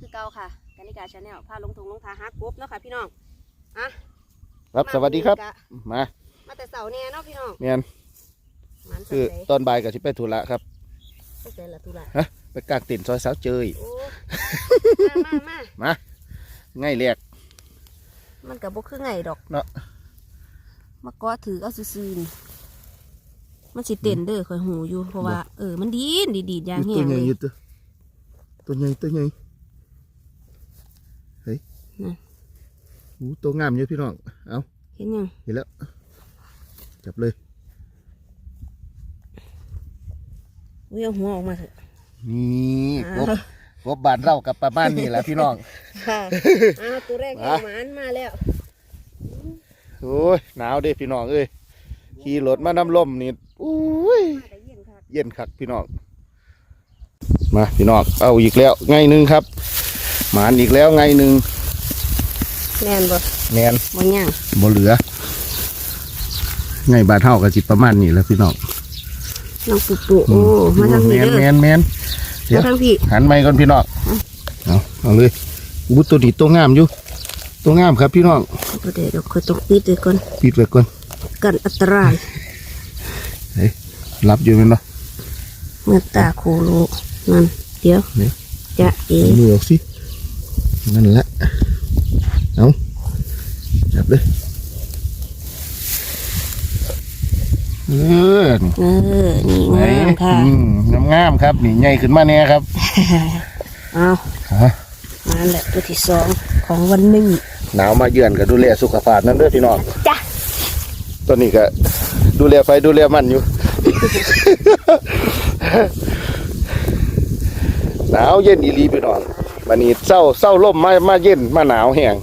มทั่วโลกคือเก่าค่ะกานิกาชาแนลพาลงทงลงทาฮักกบเนาะค่ะพี่น้องอะครับสวัสดีครับ มามามาแต่เสาเนี่ยเนาะพี่น้องเมียนมันคือสนใจตอนบ่ายกับสิไปธุระครับตั้งแต่ละตุลาไปกางเต็นท์ซอยสาวเจยโอ้มามามาง่ายแรกมันกับบ่คือไงดอกเนาะมาก็ถือเอาซื่อๆนี่มันสิเต้นเด้อข่อยหูอยู่เพราะว่าเออมันดีดดีดๆอย่างตัเงี้วยใหเลญ่ยอยู่ตัวตัวใหญ่ตัวใหญ่เฮ้ย นั่นหูตัวงามอยู่พี่น้อง เอาเห็นยัง เห็นแล้ว จับเลยอุ้ยเอาหัวออกมาเถอะ นี่กบอ่ากบบานเรากับประมาณนี้แหละพี่น้อง ค่ะอ้าวตัวแรกมาเอาหมานมาแล้ว โอ้ย หนาวเด้พี่น้องเอ้ย ขี่รถมาน้ำลมนี่อุ้ยมาแต่เย็นค่ะเย็นคักพี่น้อง มาพี่น้อง เอาอีกแล้วไงหนึ่งครับ หมานอีกแล้วไงหนึ่ง แน่นบ่แมนบ่ย่างบ่เหลือไงบาทเท่ากับจิประมาณนี้แหล้วพี่น้องน้องปุ๊บปุ๊โอ้มาทางแมพี่นเด้แมอนแมนเดี๋ยวมาทางพี่หันไม้ก่อนพี่น้องเอาเอาเลยอู้ตัวนี้ตัวงามอยู่ตัวงามครับพี่น้องบ่ได้ดอกข่อยต้องปิดด้วยก่อนปิดไว้ก่อนกันอันตรายรับอยู่แมันเนาะเมื่อตาโคโลนั่นเดี๋ยวเดี๋ยวจะเอเอามือออกสินั่นแหละ เอาจับเลยเออนี่เออ นี่งามค่ะอืมงามๆครับ นี่ใหญ่ขึ้นมาแน่ครับ เอาฮะนั่นแหละตัวที่สองของวันนี้หนาวมาเยือนก็ดูแลสุขภาพนั่นเด้อพี่น้องจ้ะตอนนี้ก็ดูแลไฟดูแลมันอยู่ หนาวเย็นอีหลีพี่น้องวันนี้เศร้าเศร้าล่มมามาเย็นมาหนาวแห้ง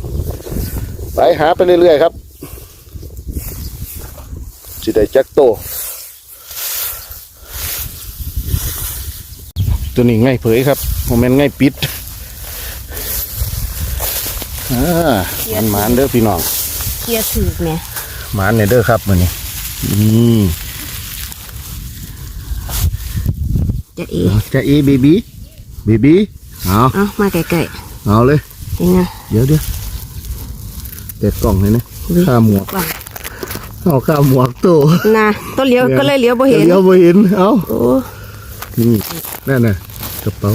ไปหาไปเรื่อยๆครับสิได้จักโต ตัวนี้ง่ายเผยครับโมเมนต์ง่ายปิดอ่ามันหมานเด้อพี่น้องเคลียร์ถือเนี่ยหมานเนี่ยเด้อครับมือนี้นี่จะเอจะเอบีบีบีบีเอาเอามาไกลเอาเลยๆยังไงเดี๋ยวเดี๋ยว เด็ดกล่องเลยนะอุ๊ยข้าหมวกว่างเอาข้าหมวกโตนะต้นเลี้ยวก็เลยเลี้ยวบ่เห็นเดี๋ยวบ่เห็นเอาโอ้นี่นั่นน่ะกระเป๋า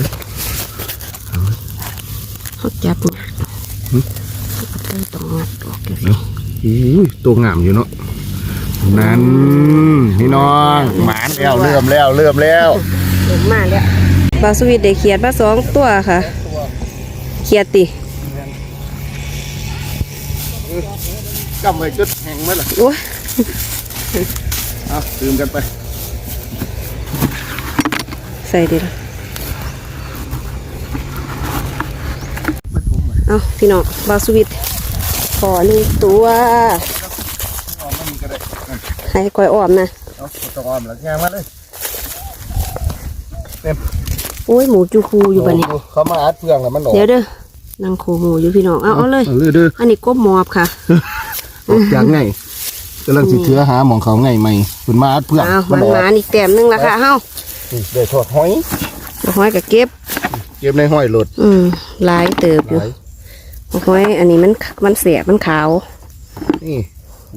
เขาจับเนี่ยหึเขาต้องงัดออกอยู่สิอุ้ยตัวงามอยู่เนาะนั่นพี่น้องหมานแล้วเริ่มแล้วเริ่มแล้วเห็นมาแล้วปลาสวิตได้เขียดมาสองตัวค่ะ เขียดติ กำไว้จดแห้งไหมล่ะโอ้ยเอาตื่มกันไป ใส่ดิละเอาพี่น้องปลาสวิตขอหนึ่งตัวออกมานี่ก็ได้ให้ก้อยอ้อมนะเอาต้องอ้อมหลังงานมาเลยโอ้ยหมูจูคูอยู่บันนี้โเขามาอัดเพื่องแล้วมันออกเดี๋ยวเด้อ นั่งโคหมูอยู่พี่น้องเอาเอาเลยเอาเลยเด้ออันนี้กบหมอบค่ะออกจากไงกำลังสิเถือหาหมองเขาไงใหม่คุณมาอัดเพื่องเอามัมันนออกมาอีกแต้มหนึงละค่ะเฮ้านี่ได้ทอดหอยดอกไม้กับเก็บ เก็บในห้อยหลด อืมหลายเติบอยู่หลายดอกไม้อันนี้มันมันเสียมันขาว นี่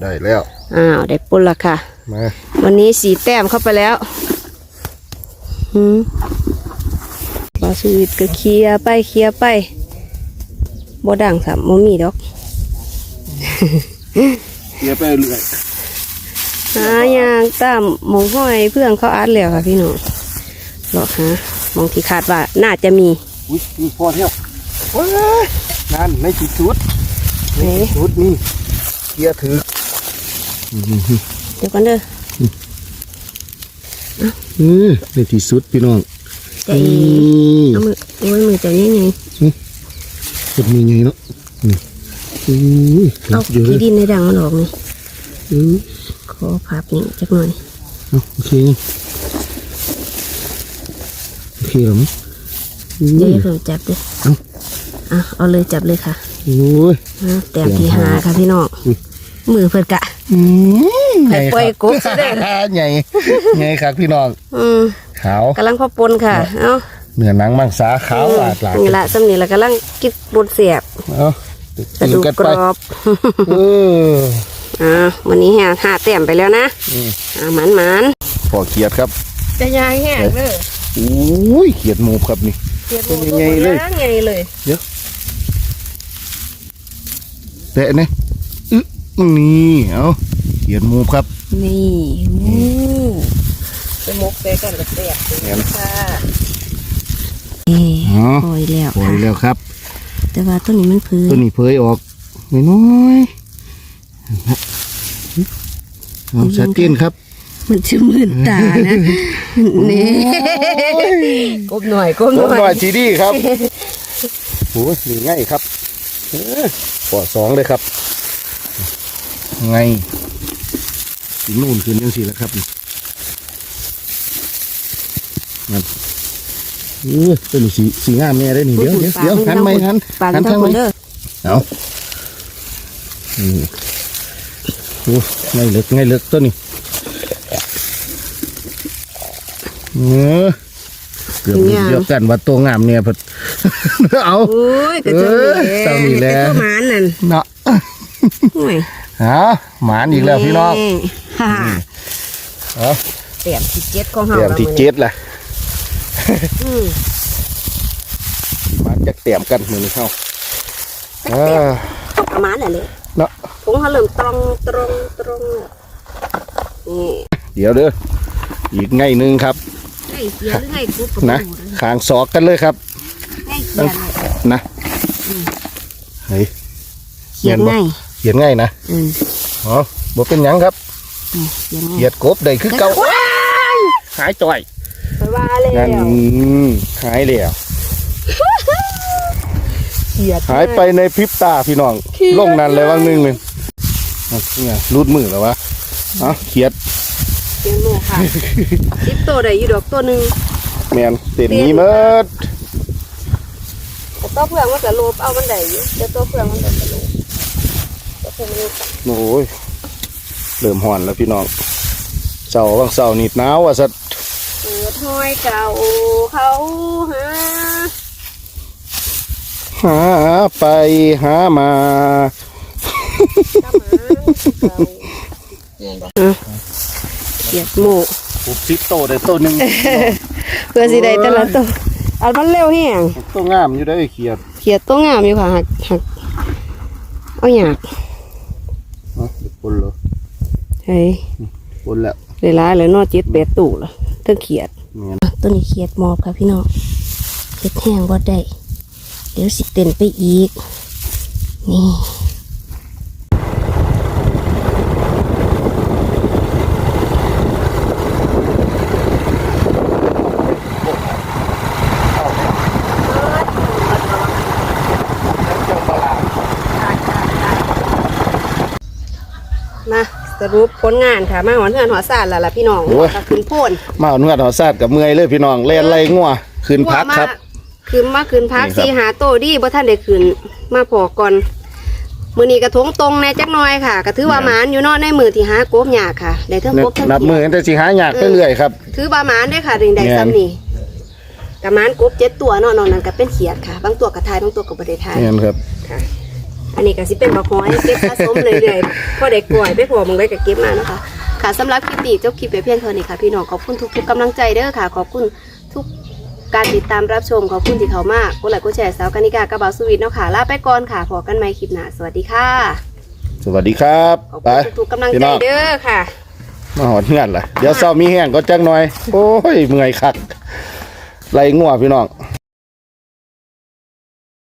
ได้แล้ว อ้าวได้ปุ่นละค่ะ มา วันนี้สีแต้มเข้าไปแล้วหืมปลาสวิตก็เคลียร์ไปเคลียร์ไป บ่ดังสัมโมมีดอกเก็บไปเรื่อยหายางตามหมองห้อยเพื่อนเขาอัดแล้วค่ะพี่น้องหรอกฮะมองที่คาดว่าน่าจะมีอุ้ยมีพอเที่ยวว้ายนั่นในที่สุดในไหนที่สุดนี่เกียร์ถือเดี๋ยวกันเด้ออือในที่สุดพี่น้องใจเย็นเอามือโอ้ยมือจะยังไง คนมีไงเนาะนี่อุ้ยเอารับอยู่เลที่ยดินในดังมันออกนี่อือขอพับนี่จักหน่อยเอาโอเคโอเคเหรอมั้งอุ้เดี๋ยวยเพิ่มจับเด้อเอาอะเอาเลยจับเลยค่ะโอ้ย อะแต้มที่หาค่ะพี่น้องอุ๊ย มือเพิ่นกะ อืมให้ปล่อยกบซะเด้อ ใหญ่ใหญ่ครับพี่น้องอืมขาวกำลังพอปนค่ะ เอา เนื้อหนังมังสาขาวหลาดหลาดนี่ละสำนีละกำลังกินบดเสียบเอากระกินดูกกันกไปรอบเอออ่าวันนี้หาหาแต้มไปแล้วนะอืมอ่าหมันหมันพอเขียดครับจะยางแห้งเลยโอ้ยเขียดหมูครับนี่เสียบเป็นยังไงเลยไงเลยแปะเนี่ยอึ๊ะนี่เอาเขียดหมูครับ นี่อู้ไปมกใส่กันกับเสียบเห็นค่ะ นี่อ๋อ ปล่อยแล้วปล่อค่ะยแล้วครับแต่ว่าต้นนี้มันพื้นตัวนี้เผยออกน้อยๆเอาชัดเจนครับ มันจะมืนตานะนี่กบหน่อยกบหต้น่นอยว่าจีดีครับ โอ้ยนี่ง่ายครับเออปอสองเลยครับ ไงสีนู่นขึ้นยังสีแล้วครับนี่นั่น เออเป็นสีสีงามแน่ได้นี่เดี๋ยวเดี๋ยวเดี๋ยวหันไหมหันปลาหันทั้ทางงคไหมนเด้อเอาอืมโอ้ไงเลึกไงเลึกตัวนี้เออเกือบเดียวกันว่าตัวงามเนี่ยเพิ่นเอาโอ้ยกระเอเจิงอเจ้านี่แหละตัวหมานนั่นเนาะโอ้ยฮะหมานอีกแล้วพี่น้องฮ่าเอาเตรียมที่เจ็ดของเฮาเตรียมที่เจ็ดแหละอื มมาจากเตรียมกันมือนี้เข้าอ่าประมาณนั่นเลยเนาะผงเขาเริ่มตรงตรงตรงแล้วนี่เดี๋ยวเด้ออีกไงหนึงครับให้เสียหรือให้กุ๊บกับนะหมูเลยขางศอกกันเลยครับให้เขียนเลยนะเฮ้ยเขียนง่ายเขียนง่ายนะอืมอ๋อบ่เป็นหยังครับนี่เขียนง่ายเหยียดกบได้คือเก่าหายจ่อย ไปว่าแล้วนั่นหายแล้วเขียนหายไปในพริบตาพี่น้องลงนั่นเลยว่างหนึงหนึงอะเนี่ยรูดมือแล้ววะเอ๋อเขียดเขียนโมค่ะสิบตัวได้อยู่ดอกตัวหนึ่งแมนเต็มนี้เมิดแต่ตัวเพื่อนมันจะโลบเอามันได้อยู่แต่ตัวเพื่อนมันจะโลบตัวเพื่อนมันโอ้ยเริ่มห่อนแล้วพี่น้องเสาบางเสานิดหนาวอะสัตว์เปิด ห้อยเก่าเขาหาหาไปหามากำมันเก่าเขียดหมูปุ๊บซิปโตได้ตัวหนึ่งเพื่อสิได้แต่ละตัวอันมันเร็วแห้งตัวงามอยู่ได้อเขียดเขียดตัวงามอยู่ค่ะหักหักเอาหยากเนาะปนเหรอเฮ้ยปนแล้วเวลาเลยนอเจ็ดแปดตู่ละเทั้งเขียดแมน ตัวนี้เขียดหมอบค่ะพี่น้องเขียดแห้งบ่ได้เดี๋ยวสิเต้นไปอีก นี่มา สรุปผลงานค่ะ มาหอนเทือนหอสารแล้วล่ะพี่น้องก็ขึ้นโพ่นมาเอาเนื้อหอซาดกับเมื่อยเลยพี่น้องเล่นไรงัวขึ้นพักครับคือมาคืนพักนี่ครับ สีหาโตดีบ่ท่านได้คืนมาพอก่อนมื้อนี้กระทงตรงแหน่จักหน่อยค่ะ ก็ถือว่าหมานอยู่เนาะในมือที่หากบยากค่ะได้เทั้งกบทั้งนับเขีมืยอดแต่สิหาอยากไปเรื่อยครับ ถือว่าหมานได้อค่ะถึงได้แม่น ซ้ำนี่กะหมานกบเจ็ดตัวเนาะนอกนั้นก็เป็นเขียดค่ะ บางตัวก็ทายบางตัวก็บ่ได้ทาย นี่นครับ ค่ะ อันนี้ก็สิเป็นบักหอยเก็บสะสมเรื่อยๆพอได้กล้วยไปพอมึงได้ก็เก็บมาเนาะคะค่ะสำหรับคลิปนี้เจ้าคลิปไปเพียงเท่านี้ค่ะพี่น้องขอบคุณทุกๆกำลังใจเด้อค่ะ ขอบคุณทุกการติดตามรับชมขอบคุณที่เขามากกดไลค์กดแชร์สาวกานิกากระเบาสวีทเนาะค่ะลาไปก่อนค่ะพอกันใหม่คลิปหน้าสวัสดีค่ะ สวัสดีครับขอบไปคุณทุกๆกำลังพี่ใจน้องเด้อค่ะ มาหอดเงื่อนล่ะเดี๋ยวเศร้ามีแห้งก็จังหน่อย โอ้ยเมื่อยคักไรงัวพี่น้อง